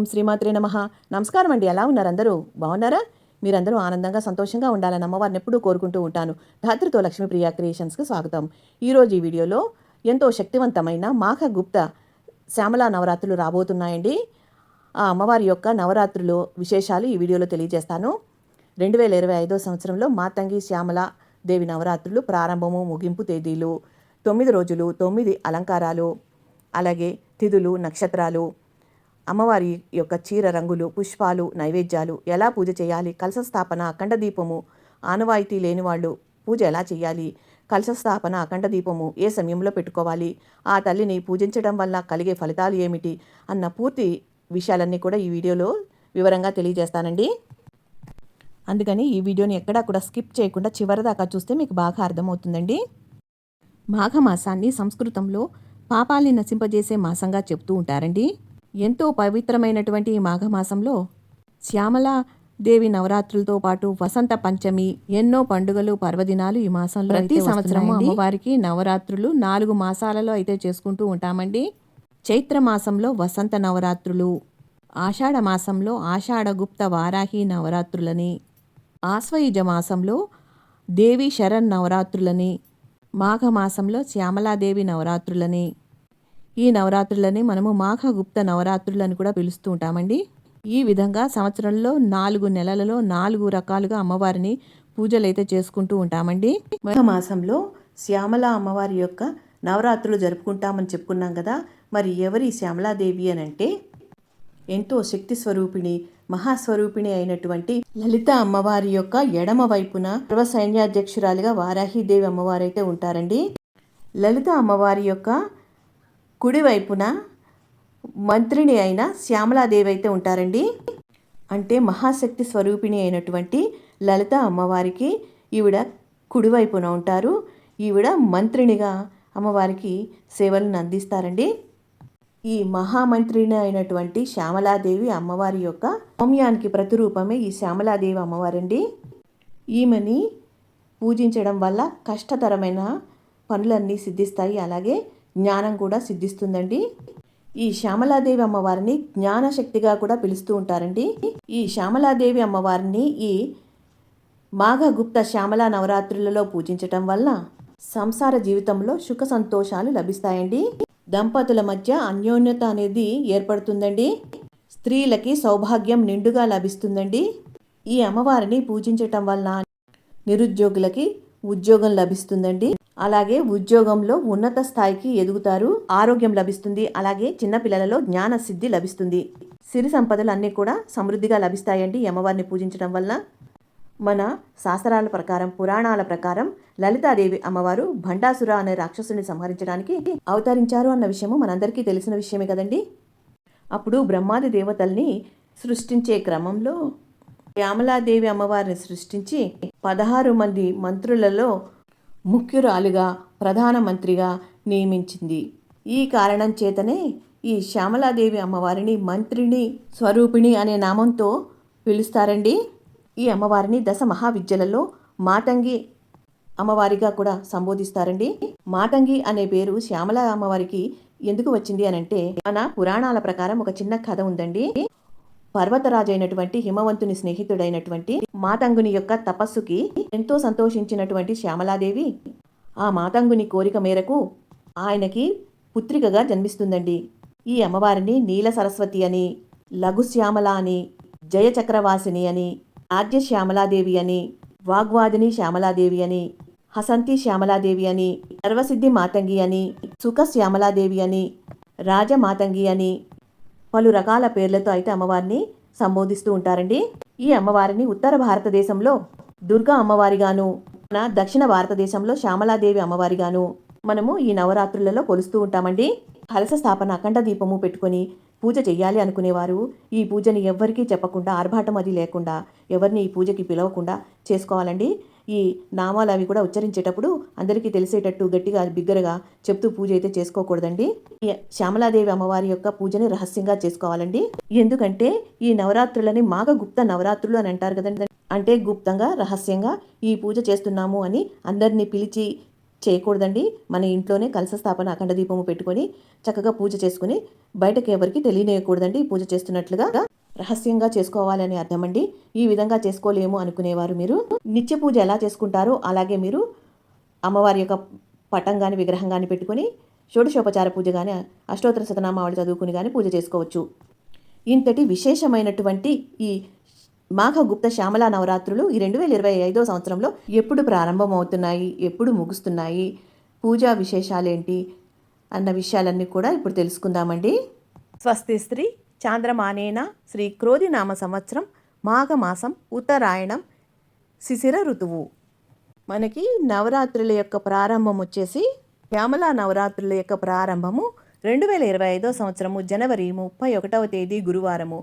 ఓం శ్రీమాత్రే నమ. నమస్కారం అండి ఎలా ఉన్నారు అందరూ? బాగున్నారా? మీరందరూ ఆనందంగా సంతోషంగా ఉండాలని అమ్మవారిని ఎప్పుడూ కోరుకుంటూ ఉంటాను. ధాత్రితో లక్ష్మీప్రియ క్రియేషన్స్కి స్వాగతం. ఈరోజు ఈ వీడియోలో ఎంతో శక్తివంతమైన మాఘ గుప్త శ్యామలా నవరాత్రులు రాబోతున్నాయండి. ఆ అమ్మవారి యొక్క నవరాత్రులు విశేషాలు ఈ వీడియోలో తెలియజేస్తాను. రెండు వేల ఇరవై ఐదో సంవత్సరంలో మాతంగి శ్యామల దేవి నవరాత్రులు ప్రారంభము ముగింపు తేదీలు తొమ్మిది రోజులు తొమ్మిది అలంకారాలు అలాగే తిథులు నక్షత్రాలు అమ్మవారి యొక్క చీర రంగులు పుష్పాలు నైవేద్యాలు ఎలా పూజ చేయాలి? కలశ స్థాపన అఖండ దీపము ఆనవాయితీ లేని వాళ్ళు పూజ ఎలా చేయాలి? కలశ స్థాపన అఖండ దీపము ఏ సమయంలో పెట్టుకోవాలి? ఆ తల్లిని పూజించడం వల్ల కలిగే ఫలితాలు ఏమిటి? అన్న పూర్తి విషయాలన్నీ కూడా ఈ వీడియోలో వివరంగా తెలియజేస్తానండి. అందుకని ఈ వీడియోని ఎక్కడా కూడా స్కిప్ చేయకుండా చివరిదాకా చూస్తే మీకు బాగా అర్థమవుతుందండి. మాఘమాసాన్ని సంస్కృతంలో పాపాల్ని నశింపజేసే మాసంగా చెప్తూ ఉంటారండి. ఎంతో పవిత్రమైనటువంటి ఈ మాఘమాసంలో శ్యామల దేవి నవరాత్రులతో పాటు వసంత పంచమి ఎన్నో పండుగలు పర్వదినాలు ఈ మాసంలో ప్రతి సంవత్సరం అమ్మవారికి నవరాత్రులు నాలుగు మాసాలలో అయితే చేసుకుంటూ ఉంటామండి. చైత్ర మాసంలో వసంత నవరాత్రులు ఆషాఢ మాసంలో ఆషాఢ గుప్త వారాహి నవరాత్రులని ఆశ్వయుజ మాసంలో దేవి శరణ్ నవరాత్రులని మాఘమాసంలో శ్యామలాదేవి నవరాత్రులని ఈ నవరాత్రులని మనము మాఘగుప్త నవరాత్రులని కూడా పిలుస్తూ ఉంటామండి. ఈ విధంగా సంవత్సరంలో నాలుగు నెలలలో నాలుగు రకాలుగా అమ్మవారిని పూజలు అయితే చేసుకుంటూ ఉంటామండి. మాసంలో శ్యామల అమ్మవారి యొక్క నవరాత్రులు జరుపుకుంటామని చెప్పుకున్నాం కదా మరి ఎవరి శ్యామలాదేవి అని అంటే ఎంతో శక్తి స్వరూపిణి మహాస్వరూపిణి అయినటువంటి లలిత అమ్మవారి యొక్క ఎడమ వైపున సర్వ సైన్యాధ్యక్షురాలిగా వారాహిదేవి అమ్మవారైతే ఉంటారండి. లలిత అమ్మవారి యొక్క కుడివైపున మంత్రిని అయిన శ్యామలాదేవి అయితే ఉంటారండి అంటే మహాశక్తి స్వరూపిణి అయినటువంటి లలిత అమ్మవారికి ఈవిడ కుడివైపున ఉంటారు. ఈవిడ మంత్రినిగా అమ్మవారికి సేవలను అందిస్తారండి. ఈ మహామంత్రిని అయినటువంటి శ్యామలాదేవి అమ్మవారి యొక్క సౌమ్యానికి ప్రతిరూపమే ఈ శ్యామలాదేవి అమ్మవారండి. ఈమెని పూజించడం వల్ల కష్టతరమైన పనులన్నీ సిద్ధిస్తాయి. అలాగే జ్ఞానం కూడా సిద్ధిస్తుందండి. ఈ శ్యామలాదేవి అమ్మవారిని జ్ఞానశక్తిగా కూడా పిలుస్తూ ఉంటారండి. ఈ శ్యామలాదేవి అమ్మవారిని ఈ మాఘగుప్త శ్యామల నవరాత్రులలో పూజించటం వల్ల సంసార జీవితంలో సుఖ సంతోషాలు లభిస్తాయండి. దంపతుల మధ్య అన్యోన్యత అనేది ఏర్పడుతుందండి. స్త్రీలకి సౌభాగ్యం నిండుగా లభిస్తుందండి. ఈ అమ్మవారిని పూజించటం వల్ల నిరుద్యోగులకి ఉద్యోగం లభిస్తుందండి. అలాగే ఉద్యోగంలో ఉన్నత స్థాయికి ఎదుగుతారు ఆరోగ్యం లభిస్తుంది అలాగే చిన్నపిల్లలలో జ్ఞాన సిద్ధి లభిస్తుంది. సిరి సంపదలు అన్నీ కూడా సమృద్ధిగా లభిస్తాయండి అమ్మవారిని పూజించడం వల్ల. మన శాస్త్రాల ప్రకారం పురాణాల ప్రకారం లలితాదేవి అమ్మవారు భండాసుర అనే రాక్షసుని సంహరించడానికి అవతరించారు అన్న విషయము మనందరికీ తెలిసిన విషయమే కదండి. అప్పుడు బ్రహ్మాది దేవతల్ని సృష్టించే క్రమంలో శ్యామలాదేవి అమ్మవారిని సృష్టించి పదహారు మంది మంత్రులలో ముఖ్యురాలుగా ప్రధానమంత్రిగా నియమించింది. ఈ కారణం చేతనే ఈ శ్యామలాదేవి అమ్మవారిని మంత్రిని స్వరూపిణి అనే నామంతో పిలుస్తారండి. ఈ అమ్మవారిని దశ మహావిద్యలలో మాతంగి అమ్మవారిగా కూడా సంబోధిస్తారండి. మాతంగి అనే పేరు శ్యామల అమ్మవారికి ఎందుకు వచ్చింది అని అంటే మన పురాణాల ప్రకారం ఒక చిన్న కథ ఉందండి. పర్వతరాజు అయినటువంటి హిమవంతుని స్నేహితుడైనటువంటి మాతంగుని యొక్క తపస్సుకి ఎంతో సంతోషించినటువంటి శ్యామలాదేవి ఆ మాతంగుని కోరిక మేరకు ఆయనకి పుత్రికగా జన్మిస్తుందండి. ఈ అమ్మవారిని నీల సరస్వతి అని లఘుశ్యామల అని జయచక్రవాసిని అని ఆద్య శ్యామలాదేవి అని వాగ్వాదిని శ్యామలాదేవి అని హసంతి శ్యామలాదేవి అని సర్వసిద్ధి మాతంగి అని సుఖ శ్యామలాదేవి అని రాజమాతంగి అని పలు రకాల పేర్లతో అయితే అమ్మవారిని సంబోధిస్తూ ఉంటారండి. ఈ అమ్మవారిని ఉత్తర భారతదేశంలో దుర్గా అమ్మవారిగాను మన దక్షిణ భారతదేశంలో శ్యామలాదేవి అమ్మవారిగాను మనము ఈ నవరాత్రులలో కొలుస్తూ ఉంటామండి. కలశ స్థాపన అఖండ దీపము పెట్టుకొని పూజ చేయాలి అనుకునేవారు. ఈ పూజని ఎవ్వరికీ చెప్పకుండా ఆర్భాటం అది లేకుండా ఎవరిని ఈ పూజకి పిలవకుండా చేసుకోవాలండి. ఈ నామాలు అవి కూడా ఉచ్చరించేటప్పుడు అందరికీ తెలిసేటట్టు గట్టిగా బిగ్గరగా చెప్తూ పూజ అయితే చేసుకోకూడదండి. ఈ శ్యామలాదేవి అమ్మవారి యొక్క పూజని రహస్యంగా చేసుకోవాలండి. ఎందుకంటే ఈ నవరాత్రులని మాఘ గుప్త నవరాత్రులు అని అంటారు కదండి. అంటే గుప్తంగా రహస్యంగా ఈ పూజ చేస్తున్నాము అని అందరినీ పిలిచి చేయకూడదండి. మన ఇంట్లోనే కలశ స్థాపన అఖండ దీపము పెట్టుకొని చక్కగా పూజ చేసుకుని బయటకు ఎవరికి తెలియనేయకూడదండి పూజ చేస్తున్నట్లుగా. రహస్యంగా చేసుకోవాలని అర్థమండి. ఈ విధంగా చేసుకోలేము అనుకునేవారు మీరు. నిత్య పూజ ఎలా చేసుకుంటారో అలాగే మీరు అమ్మవారి యొక్క పటం కానీ విగ్రహం కానీ పెట్టుకొని షోడశోపచార పూజ కానీ అష్టోత్తర శతనామావళి చదువుకుని కానీ పూజ చేసుకోవచ్చు. ఇంతటి విశేషమైనటువంటి ఈ మాఘగుప్త శ్యామల నవరాత్రులు ఈ రెండు వేల ఇరవై ఐదో సంవత్సరంలో ఎప్పుడు ప్రారంభమవుతున్నాయి? ఎప్పుడు ముగుస్తున్నాయి? పూజా విశేషాలేంటి? అన్న విషయాలన్నీ కూడా ఇప్పుడు తెలుసుకుందామండి. స్వస్తి స్త్రీ చాంద్రమానేన శ్రీ క్రోధినామ సంవత్సరం మాఘమాసం ఉత్తరాయణం శిశిర ఋతువు. మనకి నవరాత్రుల యొక్క ప్రారంభం వచ్చేసి శ్యామల నవరాత్రుల యొక్క ప్రారంభము రెండు వేల ఇరవై ఐదో సంవత్సరము జనవరి ముప్పై ఒకటవ తేదీ గురువారము.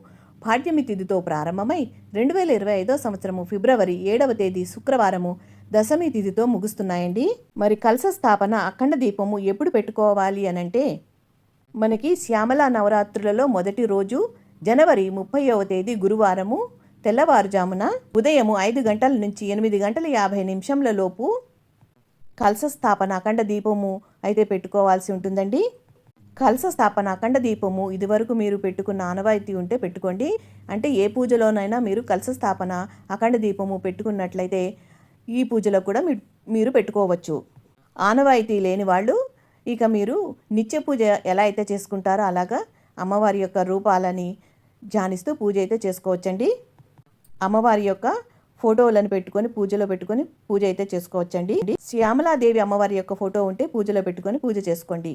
పాఠ్యమి తిథితో ప్రారంభమై రెండు వేల ఇరవై ఐదో సంవత్సరము ఫిబ్రవరి ఏడవ తేదీ శుక్రవారము దశమి తిథితో ముగుస్తున్నాయండి. మరి కలశ స్థాపన అఖండ దీపము ఎప్పుడు పెట్టుకోవాలి అనంటే మనకి శ్యామల నవరాత్రులలో మొదటి రోజు జనవరి ముప్పైవ తేదీ గురువారము తెల్లవారుజామున ఉదయము ఐదు గంటల నుంచి ఎనిమిది గంటల యాభై నిమిషంల లోపు కలశ స్థాపన అఖండ దీపము అయితే పెట్టుకోవాల్సి ఉంటుందండి. కలశ స్థాపన అఖండ దీపము ఇదివరకు మీరు పెట్టుకున్న ఆనవాయితీ ఉంటే పెట్టుకోండి. అంటే ఏ పూజలోనైనా మీరు కలశ స్థాపన అఖండ దీపము పెట్టుకున్నట్లయితే ఈ పూజలో కూడా మీ- మీరు పెట్టుకోవచ్చు. ఆనవాయితీ లేని వాళ్ళు ఇక మీరు నిత్య పూజ ఎలా అయితే చేసుకుంటారో అలాగా అమ్మవారి యొక్క రూపాలని ధ్యానిస్తూ పూజ అయితే చేసుకోవచ్చండి. అమ్మవారి యొక్క ఫోటోలను పెట్టుకొని పూజలో పెట్టుకొని పూజ అయితే చేసుకోవచ్చండి. శ్యామలాదేవి అమ్మవారి యొక్క ఫోటో ఉంటే పూజలో పెట్టుకొని పూజ చేసుకోండి.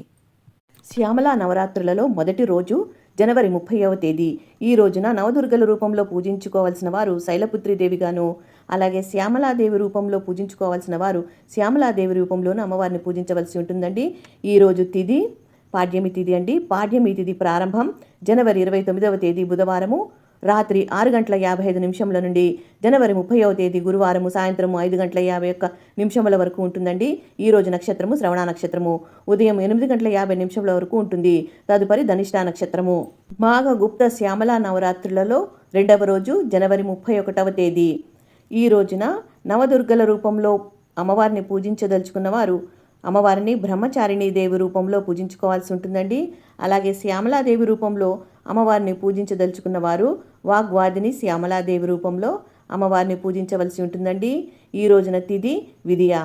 శ్యామల నవరాత్రులలో మొదటి రోజు జనవరి ముప్పైవ తేదీ. ఈ రోజున నవదుర్గల రూపంలో పూజించుకోవాల్సిన వారు శైలపుత్రి దేవిగాను అలాగే శ్యామలాదేవి రూపంలో పూజించుకోవాల్సిన వారు శ్యామలాదేవి రూపంలోనూ అమ్మవారిని పూజించవలసి ఉంటుందండి. ఈ రోజు తిథి పాడ్యమి తిథి అండి. పాడ్యమి తిథి ప్రారంభం జనవరి ఇరవై తొమ్మిదవ తేదీ బుధవారము రాత్రి ఆరు గంటల యాభై ఐదు నిమిషంల నుండి జనవరి ముప్పైవ తేదీ గురువారము సాయంత్రము ఐదు గంటల యాభై ఒక్క నిమిషముల వరకు ఉంటుందండి. ఈ రోజు నక్షత్రము శ్రవణ నక్షత్రము. ఉదయం ఎనిమిది గంటల యాభై నిమిషముల వరకు ఉంటుంది. తదుపరి ధనిష్ట నక్షత్రము. మాఘ గుప్త శ్యామల నవరాత్రులలో రెండవ రోజు జనవరి ముప్పై ఒకటవ తేదీ. ఈ రోజున నవదుర్గల రూపంలో అమ్మవారిని పూజించదలుచుకున్న వారు అమ్మవారిని బ్రహ్మచారిణి దేవి రూపంలో పూజించుకోవాల్సి ఉంటుందండి. అలాగే శ్యామలాదేవి రూపంలో అమ్మవారిని పూజించదలుచుకున్న వారు వాగ్వాదిని శ్యామలాదేవి రూపంలో అమ్మవారిని పూజించవలసి ఉంటుందండి. ఈ రోజున తిథి విధియ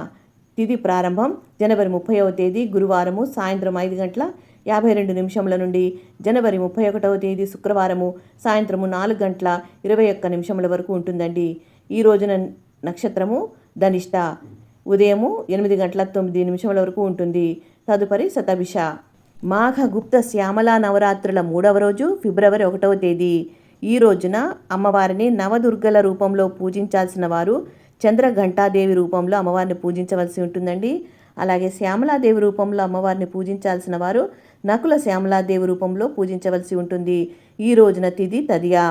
తిథి ప్రారంభం జనవరి ముప్పైవ తేదీ గురువారము సాయంత్రం ఐదు గంటల యాభై రెండు నిమిషముల నుండి జనవరి ముప్పై ఒకటవ తేదీ శుక్రవారము సాయంత్రము నాలుగు గంటల ఇరవై ఒక్క నిమిషముల వరకు ఉంటుందండి. ఈ రోజున నక్షత్రము ధనిష్ట. ఉదయము ఎనిమిది గంటల తొమ్మిది నిమిషముల వరకు ఉంటుంది. తదుపరి శతభిష. మాఘ గుప్త శ్యామల నవరాత్రుల మూడవ రోజు ఫిబ్రవరి ఒకటవ తేదీ. ఈ రోజున అమ్మవారిని నవదుర్గల రూపంలో పూజించాల్సిన వారు చంద్రఘంటాదేవి రూపంలో అమ్మవారిని పూజించవలసి ఉంటుందండి. అలాగే శ్యామలాదేవి రూపంలో అమ్మవారిని పూజించాల్సిన వారు నకుల శ్యామలాదేవి రూపంలో పూజించవలసి ఉంటుంది. ఈ రోజున తిది తదియా.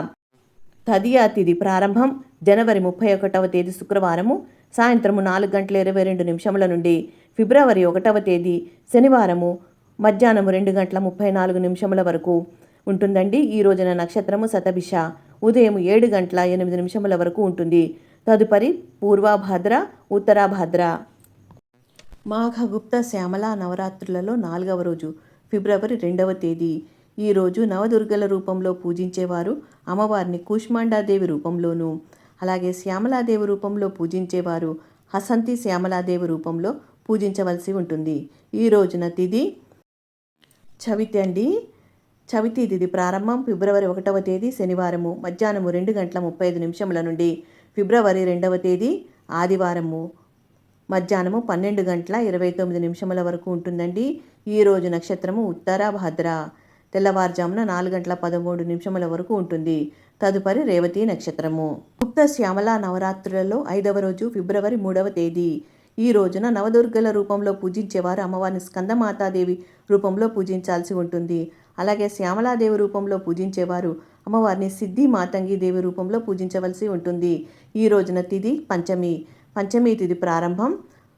తదియా తిథి ప్రారంభం జనవరి ముప్పై ఒకటవ తేదీ శుక్రవారము సాయంత్రము నాలుగు గంటల ఇరవై రెండు నిమిషముల నుండి ఫిబ్రవరి ఒకటవ తేదీ శనివారము మధ్యాహ్నము రెండు గంటల ముప్పై నాలుగు నిమిషముల వరకు ఉంటుందండి. ఈ రోజున నక్షత్రము శతభిష ఉదయం ఏడు గంటల ఎనిమిది నిమిషముల వరకు ఉంటుంది. తదుపరి పూర్వభద్ర ఉత్తరాభద్ర. మాఘగుప్త శ్యామల నవరాత్రులలో నాలుగవ రోజు ఫిబ్రవరి రెండవ తేదీ ఈ రోజు నవదుర్గల రూపంలో పూజించేవారు అమ్మవారిని కూష్మాండాదేవి రూపంలోనూ అలాగే శ్యామలాదేవి రూపంలో పూజించేవారు హసంతి శ్యామలాదేవి రూపంలో పూజించవలసి ఉంటుంది. ఈ రోజున తిది చవితి అండి చవితి తిథి ప్రారంభం ఫిబ్రవరి ఒకటవ తేదీ శనివారము మధ్యాహ్నము రెండు గంటల ముప్పై ఐదు నిమిషముల నుండి ఫిబ్రవరి రెండవ తేదీ ఆదివారము మధ్యాహ్నము పన్నెండు గంటల ఇరవై తొమ్మిది నిమిషముల వరకు ఉంటుందండి. ఈ రోజు నక్షత్రము ఉత్తర భద్ర. తెల్లవారుజామున నాలుగు గంటల పదమూడు నిమిషముల వరకు ఉంటుంది. తదుపరి రేవతి నక్షత్రము. గుప్త శ్యామల నవరాత్రులలో ఐదవ రోజు ఫిబ్రవరి మూడవ తేదీ. ఈ రోజున నవదుర్గల రూపంలో పూజించేవారు అమ్మవారిని స్కందమాతాదేవి రూపంలో పూజించాల్సి ఉంటుంది. అలాగే శ్యామలాదేవి రూపంలో పూజించేవారు అమ్మవారిని సిద్ధి మాతంగి దేవి రూపంలో పూజించవలసి ఉంటుంది. ఈ రోజున తిథి పంచమి. పంచమి తిథి ప్రారంభం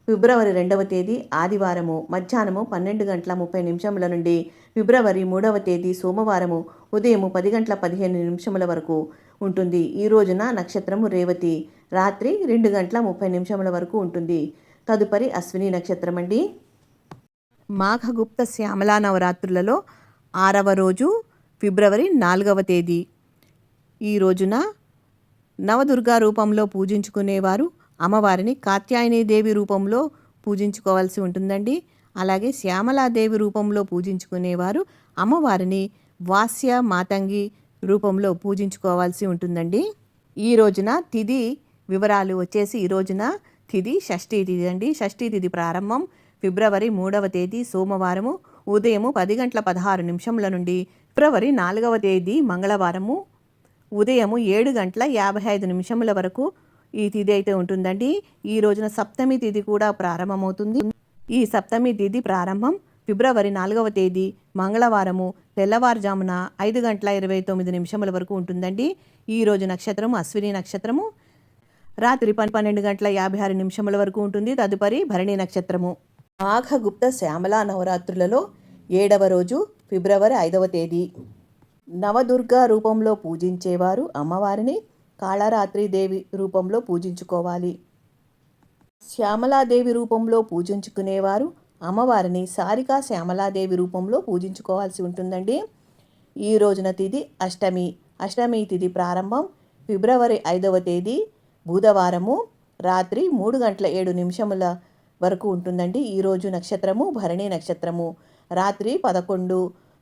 ఫిబ్రవరి రెండవ తేదీ ఆదివారము. మధ్యాహ్నము పన్నెండు గంటల ముప్పై నిమిషముల నుండి ఫిబ్రవరి మూడవ తేదీ సోమవారము ఉదయము పది గంటల పదిహేను నిమిషముల వరకు ఉంటుంది. ఈ రోజున నక్షత్రము రేవతి. రాత్రి రెండు గంటల ముప్పై నిమిషముల వరకు ఉంటుంది. తదుపరి అశ్విని నక్షత్రం అండి మాఘగుప్త శ్యామలా నవరాత్రులలో ఆరవ రోజు ఫిబ్రవరి నాలుగవ తేదీ. ఈ రోజున నవదుర్గా రూపంలో పూజించుకునేవారు. అమ్మవారిని కాత్యాయని దేవి రూపంలో పూజించుకోవాల్సి ఉంటుందండి. అలాగే శ్యామలాదేవి రూపంలో పూజించుకునేవారు అమ్మవారిని వాస్య మాతంగి రూపంలో పూజించుకోవాల్సి ఉంటుందండి. ఈ రోజున తిథి వివరాలు వచ్చేసి ఈ రోజున తిది షష్ఠీ తిది అండి. షష్ఠీ తిథి ప్రారంభం ఫిబ్రవరి మూడవ తేదీ సోమవారము ఉదయము పది గంటల పదహారు నిమిషముల నుండి ఫిబ్రవరి నాలుగవ తేదీ మంగళవారము ఉదయము ఏడు గంటల యాభై ఐదు నిమిషముల వరకు ఈ తిథి అయితే ఉంటుందండి. ఈ రోజున సప్తమి తిథి కూడా ప్రారంభమవుతుంది. ఈ సప్తమి తిథి ప్రారంభం ఫిబ్రవరి నాలుగవ తేదీ మంగళవారము తెల్లవారుజామున ఐదు గంటల ఇరవై తొమ్మిది నిమిషముల వరకు ఉంటుందండి. ఈ రోజు నక్షత్రము అశ్విని నక్షత్రము. రాత్రి పన్నెండు గంటల యాభై ఆరు నిమిషముల వరకు ఉంటుంది. తదుపరి భరణి నక్షత్రము. మాఘగుప్త శ్యామల నవరాత్రులలో ఏడవ రోజు ఫిబ్రవరి ఐదవ తేదీ. నవదుర్గా రూపంలో పూజించేవారు అమ్మవారిని కాళరాత్రి దేవి రూపంలో పూజించుకోవాలి. శ్యామలాదేవి రూపంలో పూజించుకునేవారు. అమ్మవారిని సారికా శ్యామలాదేవి రూపంలో పూజించుకోవాల్సి ఉంటుందండి. ఈ రోజున తిథి అష్టమి. అష్టమి తిథి ప్రారంభం ఫిబ్రవరి ఐదవ తేదీ బుధవారము రాత్రి మూడు గంటల ఏడు నిమిషముల వరకు ఉంటుందండి. ఈరోజు నక్షత్రము భరణి నక్షత్రము. రాత్రి పదకొండు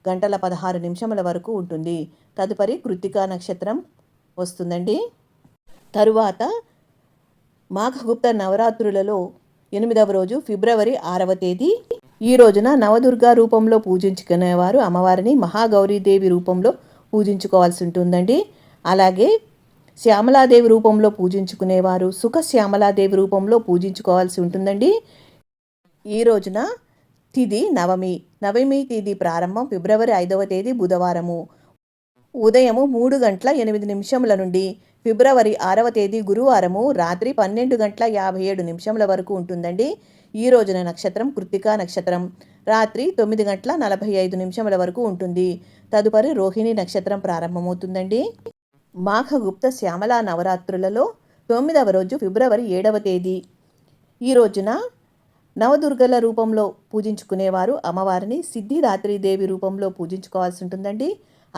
గంటల పదహారు నిమిషముల వరకు ఉంటుంది. తదుపరి కృత్తికా నక్షత్రం వస్తుందండి. తరువాత మాఘగుప్త నవరాత్రులలో ఎనిమిదవ రోజు ఫిబ్రవరి ఆరవ తేదీ. ఈ రోజున నవదుర్గా రూపంలో పూజించుకునేవారు అమ్మవారిని మహాగౌరీదేవి రూపంలో పూజించుకోవాల్సి ఉంటుందండి. అలాగే శ్యామలాదేవి రూపంలో పూజించుకునేవారు సుఖ శ్యామలాదేవి రూపంలో పూజించుకోవాల్సి ఉంటుందండి. ఈ రోజున తిది నవమి నవమి తిది ప్రారంభం ఫిబ్రవరి ఐదవ తేదీ బుధవారము. ఉదయము మూడు గంటల ఎనిమిది నిమిషముల నుండి ఫిబ్రవరి ఆరవ తేదీ గురువారము రాత్రి పన్నెండు గంటల యాభై ఏడు నిమిషముల వరకు ఉంటుందండి. ఈ రోజున నక్షత్రం కృత్తికా నక్షత్రం. రాత్రి తొమ్మిది గంటల నలభై ఐదు నిమిషముల వరకు ఉంటుంది. తదుపరి రోహిణి నక్షత్రం ప్రారంభమవుతుందండి. మాఘగుప్త శ్యామల నవరాత్రులలో తొమ్మిదవ రోజు ఫిబ్రవరి ఏడవ తేదీ. ఈ రోజున నవదుర్గల రూపంలో పూజించుకునేవారు అమ్మవారిని సిద్ధిదాత్రి దేవి రూపంలో పూజించుకోవాల్సి ఉంటుందండి.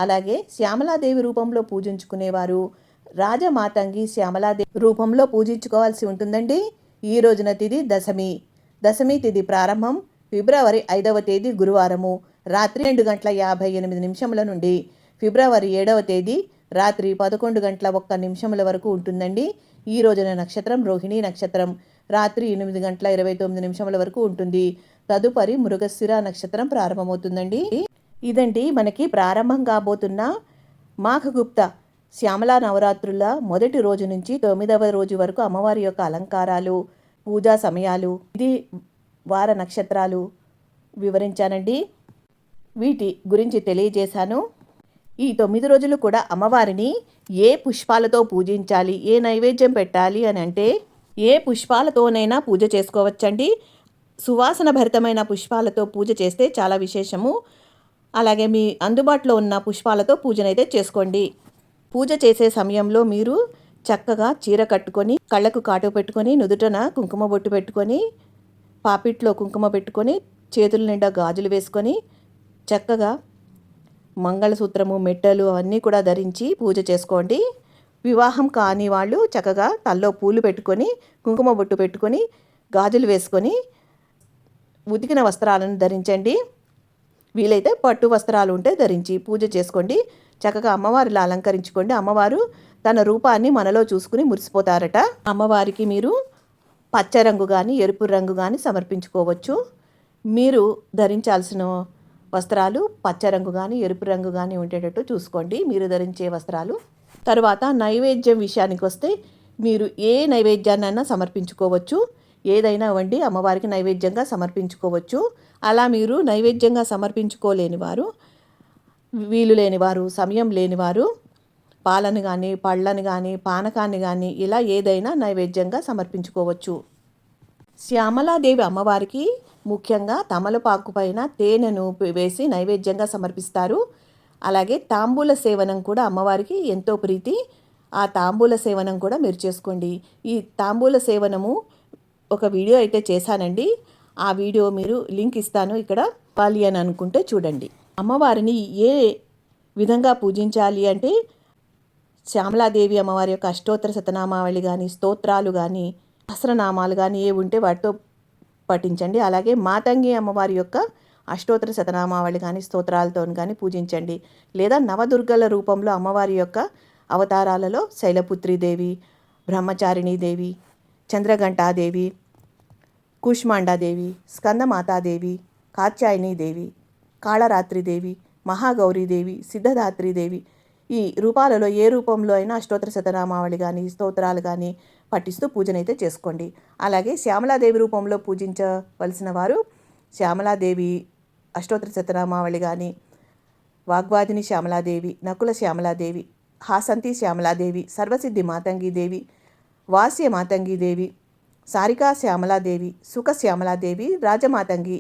అలాగే శ్యామలాదేవి రూపంలో పూజించుకునేవారు. రాజమాతంగి శ్యామలాదేవి రూపంలో పూజించుకోవాల్సి ఉంటుందండి. ఈ రోజున తిది దశమి. దశమి తిది ప్రారంభం ఫిబ్రవరి ఐదవ తేదీ గురువారము రాత్రి రెండు గంటల యాభై ఎనిమిది నిమిషముల నుండి. ఫిబ్రవరి ఏడవ తేదీ రాత్రి పదకొండు గంటల ఒక్క నిమిషముల వరకు ఉంటుందండి. ఈ రోజున నక్షత్రం రోహిణి నక్షత్రం రాత్రి ఎనిమిది గంటల ఇరవై తొమ్మిది నిమిషముల వరకు ఉంటుంది. తదుపరి మృగశిర నక్షత్రం ప్రారంభమవుతుందండి. ఇదండి మనకి ప్రారంభం కాబోతున్న మాఘగుప్త శ్యామలా నవరాత్రుల మొదటి రోజు నుంచి తొమ్మిదవ రోజు వరకు అమ్మవారి యొక్క అలంకారాలు పూజా సమయాలు ఇది వార నక్షత్రాలు వివరించానండి. వీటి గురించి తెలియజేశాను. ఈ తొమ్మిది రోజులు కూడా అమ్మవారిని ఏ పుష్పాలతో పూజించాలి ఏ నైవేద్యం పెట్టాలి అని అంటే ఏ పుష్పాలతోనైనా పూజ చేసుకోవచ్చండి. సువాసన భరితమైన పుష్పాలతో పూజ చేస్తే చాలా విశేషము. అలాగే మీ అందుబాటులో ఉన్న పుష్పాలతో పూజనైతే చేసుకోండి. పూజ చేసే సమయంలో మీరు చక్కగా చీర కట్టుకొని కళ్ళకు కాటు పెట్టుకొని నుదుటన కుంకుమ బొట్టు పెట్టుకొని పాపిట్లో కుంకుమ పెట్టుకొని చేతుల నిండా గాజులు వేసుకొని చక్కగా మంగళసూత్రము మెట్టలు అవన్నీ కూడా ధరించి పూజ చేసుకోండి. వివాహం కాని వాళ్ళు చక్కగా తల్లో పూలు పెట్టుకొని కుంకుమ బొట్టు పెట్టుకొని గాజులు వేసుకొని ఉతికిన వస్త్రాలను ధరించండి. వీలైతే పట్టు వస్త్రాలు ఉంటే ధరించి పూజ చేసుకోండి. చక్కగా అమ్మవారిలా అలంకరించుకోండి. అమ్మవారు తన రూపాన్ని మనలో చూసుకుని మురిసిపోతారట. అమ్మవారికి మీరు పచ్చ రంగు కానీ ఎరుపు రంగు కానీ సమర్పించుకోవచ్చు. మీరు ధరించాల్సిన వస్త్రాలు పచ్చ రంగు కానీ ఎరుపు రంగు కానీ ఉండేటట్టు చూసుకోండి. మీరు ధరించే వస్త్రాలు. తర్వాత నైవేద్యం విషయానికి వస్తే మీరు ఏ నైవేద్యాన్నైనా సమర్పించుకోవచ్చు. ఏదైనా వండి అమ్మవారికి నైవేద్యంగా సమర్పించుకోవచ్చు. అలా మీరు నైవేద్యంగా సమర్పించుకోలేని వారు వీలు లేనివారు సమయం లేనివారు పాలను కానీ పళ్ళని కానీ పానకాన్ని కానీ ఇలా ఏదైనా నైవేద్యంగా సమర్పించుకోవచ్చు. శ్యామలాదేవి అమ్మవారికి ముఖ్యంగా తమలపాకు పైన తేనెను వేసి నైవేద్యంగా సమర్పిస్తారు. అలాగే తాంబూల సేవనం కూడా అమ్మవారికి ఎంతో ప్రీతి. ఆ తాంబూల సేవనం కూడా మీరు చేసుకోండి. ఈ తాంబూల సేవనము ఒక వీడియో అయితే చేశానండి. ఆ వీడియో మీరు లింక్ ఇస్తాను ఇక్కడ పాలి అని అనుకుంటే చూడండి. అమ్మవారిని ఏ విధంగా పూజించాలి అంటే శ్యామలాదేవి అమ్మవారి యొక్క అష్టోత్తర శతనామావళి కానీ స్తోత్రాలు కానీ సహస్రనామాలు కానీ ఏ ఉంటే వాటితో పఠించండి. అలాగే మాతంగి అమ్మవారి యొక్క అష్టోత్తర శతనామావళి కానీ స్తోత్రాలతో కానీ పూజించండి. లేదా నవదుర్గల రూపంలో అమ్మవారి యొక్క అవతారాలలో శైలపుత్రిదేవి బ్రహ్మచారిణీదేవి చంద్రఘంటాదేవి కూష్మాండాదేవి స్కందమాతాదేవి కాత్యాయనీదేవి కాళరాత్రిదేవి మహాగౌరీదేవి సిద్ధదాత్రిదేవి ఈ రూపాలలో ఏ రూపంలో అయినా అష్టోత్తర శతనామావళి కానీ స్తోత్రాలు కానీ పఠిస్తూ పూజనైతే చేసుకోండి. అలాగే శ్యామలాదేవి రూపంలో పూజించవలసిన వారు శ్యామలాదేవి అష్టోత్తర శతనామావళి కానీ వాగ్వాదిని శ్యామలాదేవి నకుల శ్యామలాదేవి హాసంతి శ్యామలాదేవి సర్వసిద్ధి మాతంగీదేవి వాస్య మాతంగీదేవి సారికా శ్యామలాదేవి సుఖ శ్యామలాదేవి రాజమాతంగి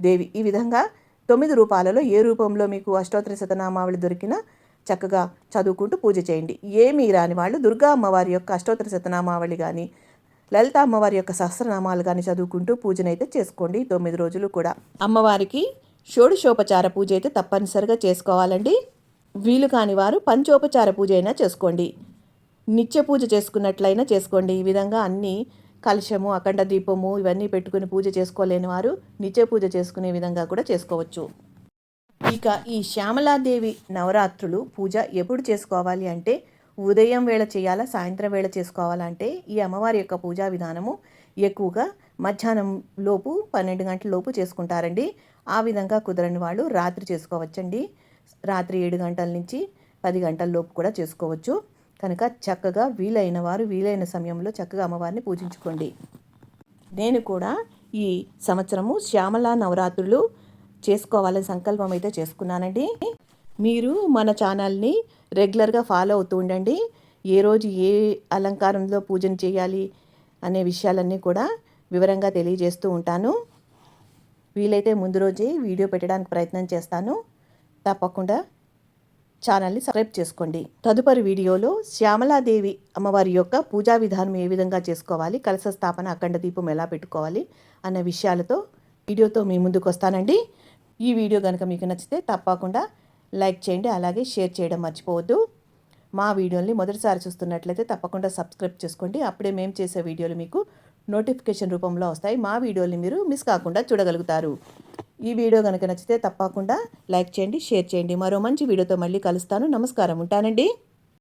దేవి. ఈ విధంగా తొమ్మిది రూపాలలో ఏ రూపంలో మీకు అష్టోత్తర శతనామావళి దొరికినా చక్కగా చదువుకుంటూ పూజ చేయండి. ఏమీ రాని వాళ్ళు దుర్గా అమ్మవారి యొక్క అష్టోత్తర శతనామావళి కానీ లలిత అమ్మవారి యొక్క సహస్రనామాలు కానీ చదువుకుంటూ పూజనైతే చేసుకోండి తొమ్మిది రోజులు కూడా. అమ్మవారికి షోడశోపచార పూజ అయితే తప్పనిసరిగా చేసుకోవాలండి. వీలు కాని వారు పంచోపచార పూజ అయినా చేసుకోండి. నిత్య పూజ చేసుకున్నట్లయినా చేసుకోండి. ఈ విధంగా అన్నీ కలశము అఖండ దీపము ఇవన్నీ పెట్టుకుని పూజ చేసుకోలేని వారు నిత్య పూజ చేసుకునే విధంగా కూడా చేసుకోవచ్చు. ఇక ఈ శ్యామలాదేవి నవరాత్రులు పూజ ఎప్పుడు చేసుకోవాలి అంటే ఉదయం వేళ చేయాలా సాయంత్రం వేళ చేసుకోవాలంటే ఈ అమ్మవారి యొక్క పూజా విధానము ఎక్కువగా మధ్యాహ్నం లోపు పన్నెండు గంటల లోపు చేసుకుంటారండి. ఆ విధంగా కుదరని వాళ్ళు రాత్రి చేసుకోవచ్చండి. రాత్రి ఏడు గంటల నుంచి పది గంటల లోపు కూడా చేసుకోవచ్చు. కనుక చక్కగా వీలైన వారు వీలైన సమయంలో చక్కగా అమ్మవారిని పూజించుకోండి. నేను కూడా ఈ సంవత్సరము శ్యామల నవరాత్రులు చేసుకోవాలని సంకల్పం అయితే చేసుకున్నానండి. మీరు మన ఛానల్ని రెగ్యులర్గా ఫాలో అవుతూ ఉండండి. ఏ రోజు ఏ అలంకారంలో పూజను చేయాలి అనే విషయాలన్నీ కూడా వివరంగా తెలియజేస్తూ ఉంటాను. వీలైతే ముందు రోజే వీడియో పెట్టడానికి ప్రయత్నం చేస్తాను. తప్పకుండా ఛానల్ని సబ్స్క్రైబ్ చేసుకోండి. తదుపరి వీడియోలో శ్యామలాదేవి అమ్మవారి యొక్క పూజా విధానం ఏ విధంగా చేసుకోవాలి కలశ స్థాపన అఖండ దీపం ఎలా పెట్టుకోవాలి అన్న విషయాలతో వీడియోతో మీ ముందుకు వస్తానండి. ఈ వీడియో కనుక మీకు నచ్చితే తప్పకుండా లైక్ చేయండి అలాగే షేర్ చేయడం మర్చిపోవద్దు. మా వీడియోని మొదటిసారి చూస్తున్నట్లయితే తప్పకుండా సబ్స్క్రైబ్ చేసుకోండి. అప్పుడే మేము చేసే వీడియోలు మీకు నోటిఫికేషన్ రూపంలో వస్తాయి. మా వీడియోని మీరు మిస్ కాకుండా చూడగలుగుతారు. ఈ వీడియో కనుక నచ్చితే తప్పకుండా లైక్ చేయండి షేర్ చేయండి. మరో మంచి వీడియోతో మళ్ళీ కలుస్తాను. నమస్కారం. ఉంటానండి.